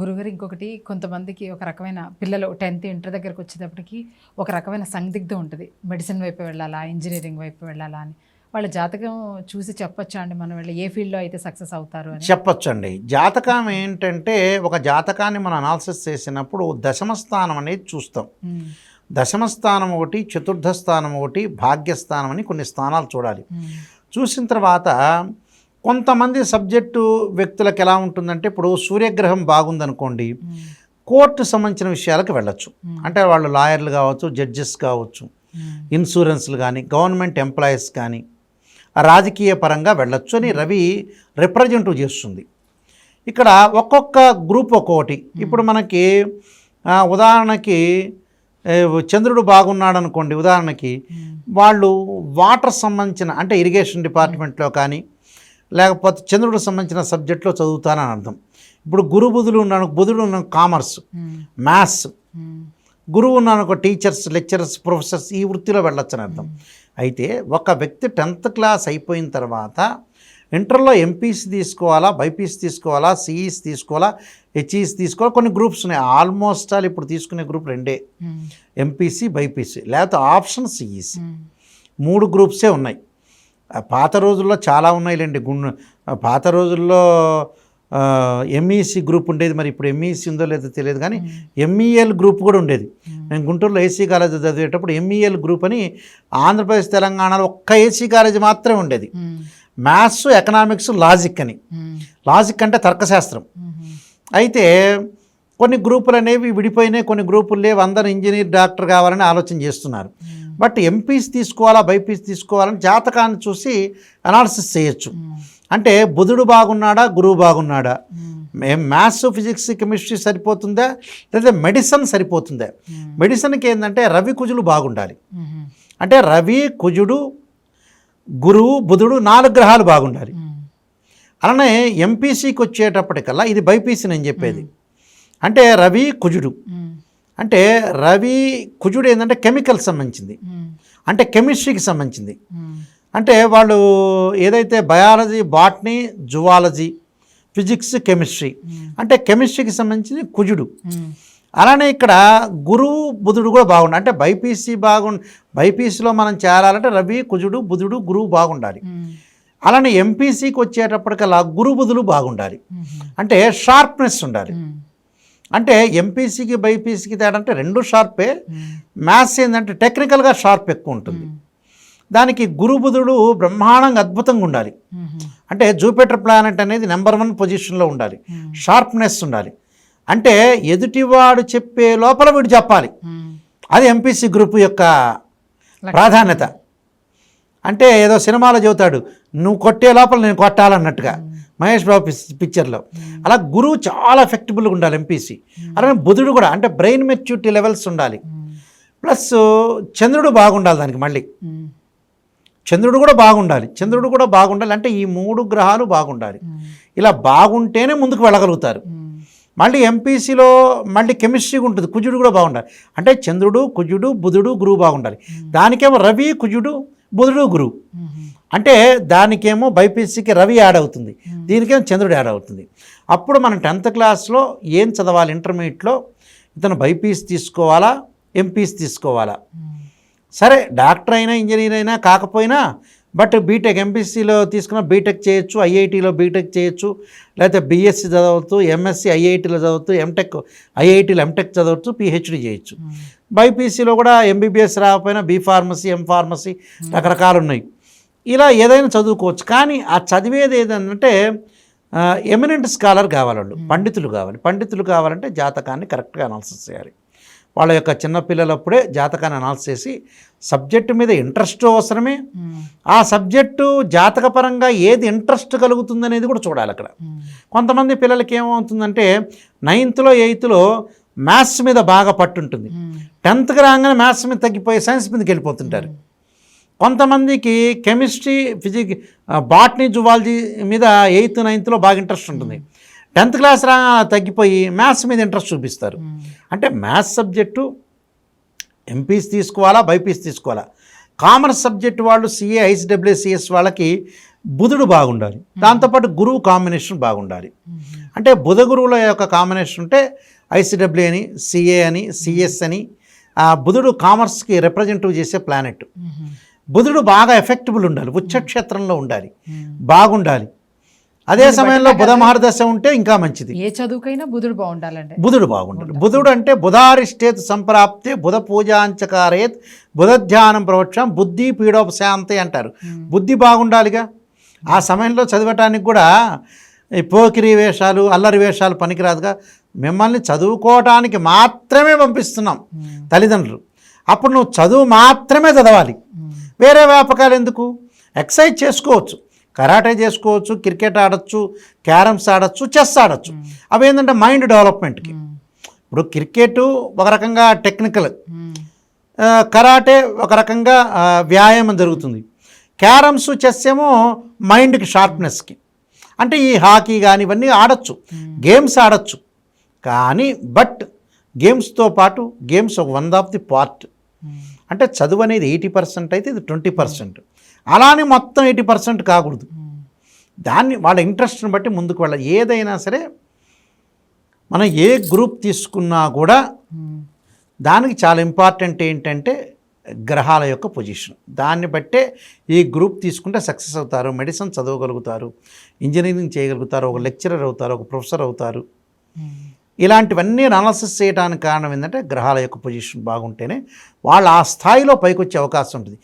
గురుగారు ఇంకొకటి కొంతమందికి ఒక రకమైన పిల్లలు టెన్త్ ఇంటర్ దగ్గరకు వచ్చేటప్పటికి ఒక రకమైన సందిగ్ధం ఉంటుంది. మెడిసిన్ వైపు వెళ్ళాలా ఇంజనీరింగ్ వైపు వెళ్ళాలా అని. వాళ్ళ జాతకం చూసి చెప్పొచ్చా అండి? మనం వెళ్ళి ఏ ఫీల్డ్లో అయితే సక్సెస్ అవుతారు అని. చెప్పొచ్చండి. జాతకం ఏంటంటే ఒక జాతకాన్ని మనం అనాలిసిస్ చేసినప్పుడు దశమ స్థానం అనేది చూస్తాం. దశమ స్థానం ఒకటి చతుర్థ స్థానం ఒకటి భాగ్యస్థానం అని కొన్ని స్థానాలు చూడాలి. చూసిన తర్వాత కొంతమంది సబ్జెక్టు వ్యక్తులకు ఎలా ఉంటుందంటే ఇప్పుడు సూర్యగ్రహం బాగుందనుకోండి కోర్టు సంబంధించిన విషయాలకు వెళ్ళొచ్చు. అంటే వాళ్ళు లాయర్లు కావచ్చు జడ్జెస్ కావచ్చు ఇన్సూరెన్స్లు కానీ గవర్నమెంట్ ఎంప్లాయీస్ కానీ రాజకీయ పరంగా వెళ్ళొచ్చు అని రవి రిప్రజెంట్ చేస్తుంది. ఇక్కడ ఒక్కొక్క గ్రూప్ ఒక్కొక్కటి. ఇప్పుడు మనకి ఉదాహరణకి చంద్రుడు బాగున్నాడు అనుకోండి ఉదాహరణకి వాళ్ళు వాటర్ సంబంధించిన అంటే ఇరిగేషన్ డిపార్ట్మెంట్లో కానీ లేకపోతే చంద్రుడికి సంబంధించిన సబ్జెక్ట్లో చదువుతానని అర్థం. ఇప్పుడు గురు బుధులు ఉన్నాను బుధుడు ఉన్నాను కామర్స్ ఉమ్, మ్యాథ్స్. ఉమ్, గురువు ఉన్నాను ఒక టీచర్స్ లెక్చరర్స్ ప్రొఫెసర్స్ ఈ వృత్తిలో వెళ్ళొచ్చని అర్థం. అయితే ఒక వ్యక్తి టెన్త్ క్లాస్ అయిపోయిన తర్వాత ఇంటర్లో ఎంపీసీ తీసుకోవాలా బైపీసీ తీసుకోవాలా సిఈస్ తీసుకోవాలా హెచ్ఈస్ తీసుకోవాలా కొన్ని గ్రూప్స్ ఉన్నాయి. ఆల్మోస్ట్ ఆల్ ఇప్పుడు తీసుకునే గ్రూప్ రెండే. ఎంపీసీ బైపీసీ లేకపోతే ఆప్షన్ సిఈసి. మూడు గ్రూప్సే ఉన్నాయి. పాత రోజుల్లో చాలా ఉన్నాయిలేండి. గుండు పాత రోజుల్లో ఎంఈసి గ్రూప్ ఉండేది. మరి ఇప్పుడు ఎంఈసి ఉందో లేదో తెలియదు కానీ ఎంఈఎల్ గ్రూప్ కూడా ఉండేది. నేను గుంటూరులో ఏసీ కాలేజ్ చదివేటప్పుడు ఎంఈఎల్ గ్రూప్ అని ఆంధ్రప్రదేశ్ తెలంగాణలో ఒక్క ఏసీ కాలేజ్ మాత్రమే ఉండేది. మ్యాథ్స్ ఎకనామిక్స్ లాజిక్ అని. లాజిక్ అంటే తర్కశాస్త్రం. అయితే కొన్ని గ్రూపులు అనేవి విడిపోయినాయి కొన్ని గ్రూపులు లేవు. అందరూ ఇంజనీర్ డాక్టర్ కావాలని ఆలోచన చేస్తున్నారు. ఉమ్, బట్ ఎంపీస్ తీసుకోవాలా బైపీస్ తీసుకోవాలని జాతకాన్ని చూసి అనాలిసిస్ చేయొచ్చు. ఉమ్, అంటే బుధుడు బాగున్నాడా గురువు బాగున్నాడా? మ్యాథ్స్ ఫిజిక్స్ కెమిస్ట్రీ సరిపోతుందా? లేదా మెడిసిన్ సరిపోతుందా? మెడిసిన్కి ఏంటంటే రవి కుజులు బాగుండాలి. అంటే రవి కుజుడు గురువు బుధుడు నాలుగు గ్రహాలు బాగుండాలి. అలానే ఎంపీసీకి వచ్చేటప్పటికల్లా ఇది బైపీసీ నేను చెప్పేది. అంటే రవి కుజుడు. అంటే రవి కుజుడు ఏంటంటే కెమికల్ సంబంధించింది. అంటే కెమిస్ట్రీకి సంబంధించింది. అంటే వాళ్ళు ఏదైతే biology botany zoology physics chemistry. అంటే కెమిస్ట్రీకి సంబంధించి కుజుడు. అలానే ఇక్కడ గురువు బుధుడు కూడా బాగుండాలి అంటే బైపీసీ బాగు బైపీసీలో మనం చేరాలంటే రవి కుజుడు బుధుడు గురువు బాగుండాలి. అలానే ఎంపీసీకి వచ్చేటప్పటికల్లా గురు బుధులు బాగుండాలి. అంటే షార్ప్నెస్ ఉండాలి. అంటే ఎంపీసీకి బైపీసీకి తేడా అంటే రెండు షార్పే. మ్యాథ్స్ ఏంటంటే టెక్నికల్గా షార్ప్ ఎక్కువ ఉంటుంది. ఉమ్, దానికి గురు బుధుడు బ్రహ్మాండంగా అద్భుతంగా ఉండాలి. ఉమ్, అంటే జూపిటర్ ప్లానెట్ అనేది నెంబర్ వన్ పొజిషన్లో ఉండాలి. షార్ప్నెస్ ఉండాలి. అంటే ఎదుటివాడు చెప్పే లోపల వీడు చెప్పాలి. అది ఎంపీసీ గ్రూప్ యొక్క ప్రాధాన్యత. అంటే ఏదో సినిమాలో చెబుతాడు నువ్వు కొట్టే లోపల నేను కొట్టాలన్నట్టుగా. మహేష్ బాబు పిక్చర్లో. అలా గురువు చాలా ఎఫెక్టబుల్గా ఉండాలి ఎంపీసీ అలానే బుధుడు కూడా అంటే బ్రెయిన్ మెచ్యూరిటీ లెవెల్స్ ఉండాలి. ప్లస్ చంద్రుడు బాగుండాలి దానికి మళ్ళీ. చంద్రుడు కూడా బాగుండాలి. చంద్రుడు కూడా బాగుండాలి అంటే ఈ మూడు గ్రహాలు బాగుండాలి. ఇలా బాగుంటేనే ముందుకు వెళ్ళగలుగుతారు. మళ్ళీ ఎంపీసీలో మళ్ళీ కెమిస్ట్రీ ఉంటుంది. కుజుడు కూడా బాగుండాలి. అంటే చంద్రుడు కుజుడు బుధుడు గురువు బాగుండాలి. దానికేమో రవి కుజుడు బుధుడు గురువు అంటే దానికేమో బైపీసీకి రవి యాడ్ అవుతుంది. దీనికేమో చంద్రుడు యాడ్ అవుతుంది. అప్పుడు మనం టెన్త్ క్లాస్లో ఏం చదవాలి? ఇంటర్మీడియట్లో ఇతను బైపీసీ తీసుకోవాలా? ఎంపీసీ తీసుకోవాలా? సరే డాక్టర్ అయినా ఇంజనీర్ అయినా కాకపోయినా బట్ బీటెక్ ఎంపీసీలో తీసుకున్న బీటెక్ చేయొచ్చు ఐఐటీలో బీటెక్ చేయొచ్చు లేకపోతే బీఎస్సీ చదవచ్చు ఎంఎస్సీ ఐఐటీలో చదవచ్చు ఎంటెక్ ఐఐటీలో ఎంటెక్ చదవచ్చు పిహెచ్డి చేయొచ్చు. బైపీసీలో కూడా ఎంబీబీఎస్ రాకపోయినా బీ ఫార్మసీ ఎం ఫార్మసీ రకరకాలు ఉన్నాయి ఇలా ఏదైనా చదువుకోవచ్చు. కానీ ఆ చదివేది ఏదంటే ఎమినెంట్ స్కాలర్ కావాలి వాళ్ళు పండితులు కావాలి. పండితులు కావాలంటే జాతకాన్ని కరెక్ట్గా అనాలిసిస్ చేయాలి. వాళ్ళ యొక్క చిన్నపిల్లలప్పుడే జాతకాన్ని అనాలిసిస్ చేసి సబ్జెక్టు మీద ఇంట్రెస్ట్ అవసరమే. ఉమ్, ఆ సబ్జెక్టు జాతకపరంగా ఏది ఇంట్రెస్ట్ కలుగుతుందనేది కూడా చూడాలి అక్కడ. ఉమ్, కొంతమంది పిల్లలకి ఏమవుతుందంటే నైన్త్లో ఎయిత్లో మ్యాథ్స్ మీద బాగా పట్టుంటుంది. టెన్త్కి రాగానే మ్యాథ్స్ మీద తగ్గిపోయి సైన్స్ మీదకి వెళ్ళిపోతుంటారు. కొంతమందికి కెమిస్ట్రీ ఫిజిక్ బాటనీ జువాలజీ మీద ఎయిత్ నైన్త్లో బాగా ఇంట్రెస్ట్ ఉంటుంది. టెన్త్ క్లాస్ రా తగ్గిపోయి మ్యాథ్స్ మీద ఇంట్రెస్ట్ చూపిస్తారు. అంటే మ్యాథ్స్ సబ్జెక్టు ఎంపీస్ తీసుకోవాలా బైపీస్ తీసుకోవాలా? కామర్స్ సబ్జెక్ట్ వాళ్ళు సిఏ ఐసిడబ్ల్యూసిఎస్ వాళ్ళకి బుధుడు బాగుండాలి. దాంతోపాటు గురువు కాంబినేషన్ బాగుండాలి. అంటే బుధ గురువుల యొక్క కాంబినేషన్ ఉంటే ఐసిడబ్ల్యూ అని సిఏ అని సిఎస్ అని ఆ బుధుడు కామర్స్కి రిప్రజెంటివ్ చేసే ప్లానెట్ బుధుడు బాగా ఎఫెక్టబుల్ ఉండాలి ఉచ్చక్షేత్రంలో ఉండాలి బాగుండాలి. అదే సమయంలో బుధ మహర్దశ ఉంటే ఇంకా మంచిది. ఏ చదువుకైనా బుధుడు బాగుండాలండి బుధుడు బాగుండాలి. బుధుడు అంటే బుధారిష్టేత్ సంప్రాప్తే బుధ పూజాంచకారేత్ బుధ ధ్యానం ప్రవక్షం బుద్ధి పీడోపశాంతి అంటారు. బుద్ధి బాగుండాలిగా? ఆ సమయంలో చదవటానికి కూడా ఈ పోకిరి వేషాలు అల్లరి వేషాలు పనికిరాదుగా? మిమ్మల్ని చదువుకోవటానికి మాత్రమే పంపిస్తున్నాం తల్లిదండ్రులు. అప్పుడు నువ్వు చదువు మాత్రమే చదవాలి. వేరే వ్యాపకాలు ఎందుకు? ఎక్సర్సైజ్ చేసుకోవచ్చు. కరాటే చేసుకోవచ్చు క్రికెట్ ఆడొచ్చు క్యారమ్స్ ఆడొచ్చు చెస్ ఆడొచ్చు. అవి ఏంటంటే మైండ్ డెవలప్మెంట్కి. ఇప్పుడు క్రికెట్ ఒక రకంగా టెక్నికల్. కరాటే ఒక రకంగా వ్యాయామం జరుగుతుంది. క్యారమ్స్ చెస్ ఏమో మైండ్కి షార్ప్నెస్కి. అంటే ఈ హాకీ కానీ ఇవన్నీ ఆడొచ్చు. గేమ్స్ ఆడొచ్చు. కానీ బట్ గేమ్స్తో పాటు గేమ్స్ ఒక వన్ ఆఫ్ ది పార్ట్. అంటే చదువు అనేది ఎయిటీ పర్సెంట్ అయితే ఇది ట్వంటీ పర్సెంట్. అలానే మొత్తం ఎయిటీ పర్సెంట్ కాకూడదు. దాన్ని వాళ్ళ ఇంట్రెస్ట్ని బట్టి ముందుకు వెళ్ళాలి. ఏదైనా సరే మనం ఏ గ్రూప్ తీసుకున్నా కూడా దానికి చాలా ఇంపార్టెంట్ ఏంటంటే గ్రహాల యొక్క పొజిషన్. దాన్ని బట్టే ఈ గ్రూప్ తీసుకుంటే సక్సెస్ అవుతారు మెడిసిన్ చదవగలుగుతారు ఇంజనీరింగ్ చేయగలుగుతారు ఒక లెక్చరర్ అవుతారు ఒక ప్రొఫెసర్ అవుతారు. ఇలాంటివన్నీ అనాలసిస్ చేయడానికి కారణం ఏంటంటే గ్రహాల యొక్క పొజిషన్ బాగుంటేనే వాళ్ళు ఆ స్థాయిలో పైకొచ్చే అవకాశం ఉంటుంది.